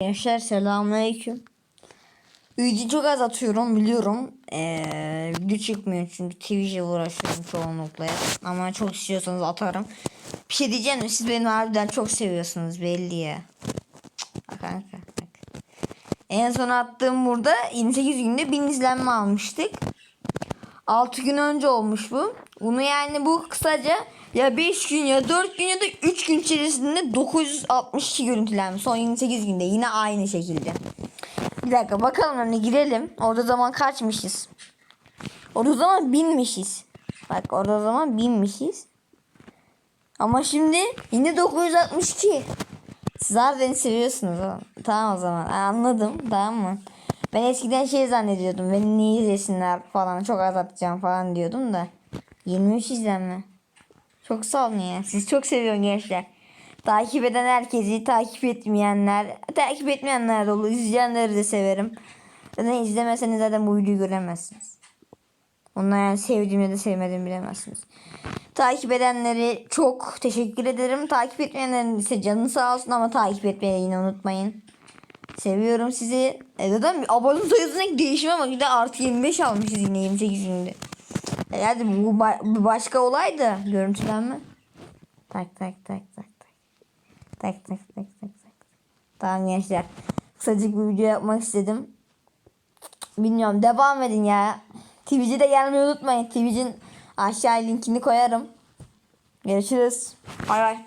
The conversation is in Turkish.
Gençler selamünaleyküm. Video çok az atıyorum biliyorum. Ee, video çıkmıyor çünkü ile uğraşıyorum çoğunlukla. Ama çok istiyorsanız atarım. Bir şey diyeceğim de siz beni harbiden çok seviyorsunuz belli ya. Bak kanka bak. En son attığım burada 28 günde 1000 izlenme almıştık. 6 gün önce olmuş bu. Bunu yani bu kısaca ya 5 gün ya 4 gün ya da 3 gün içerisinde 962 görüntülenmiş. Son 28 günde yine aynı şekilde. Bir dakika bakalım hani girelim. Orada zaman kaçmışız? Orada zaman binmişiz. Bak orada zaman binmişiz. Ama şimdi yine 962. Siz zaten seviyorsunuz. Tamam o zaman anladım tamam mı? Ben eskiden şey zannediyordum. Beni niye izlesinler falan çok az atacağım falan diyordum da. 23 izlenme. Çok sağ olun ya. Siz çok seviyorum gençler. Takip eden herkesi, takip etmeyenler, takip etmeyenler de olur. İzleyenleri de severim. Zaten izlemeseniz zaten bu videoyu göremezsiniz. Onları yani sevdiğimi de sevmediğimi bilemezsiniz. Takip edenleri çok teşekkür ederim. Takip etmeyenlerin ise canı sağ olsun ama takip etmeyi yine unutmayın. Seviyorum sizi. E zaten abone sayısındaki değişime bak. Bir de artı 25 almışız yine 28 günde. E hadi bu, ba- başka olaydı. Görüntülenme. Tak tak tak tak tak. Tak tak tak tak tak. Tamam gençler. Kısacık bir video yapmak istedim. Bilmiyorum devam edin ya. Twitch'e de gelmeyi unutmayın. Twitch'in aşağı linkini koyarım. Görüşürüz. Bay bay.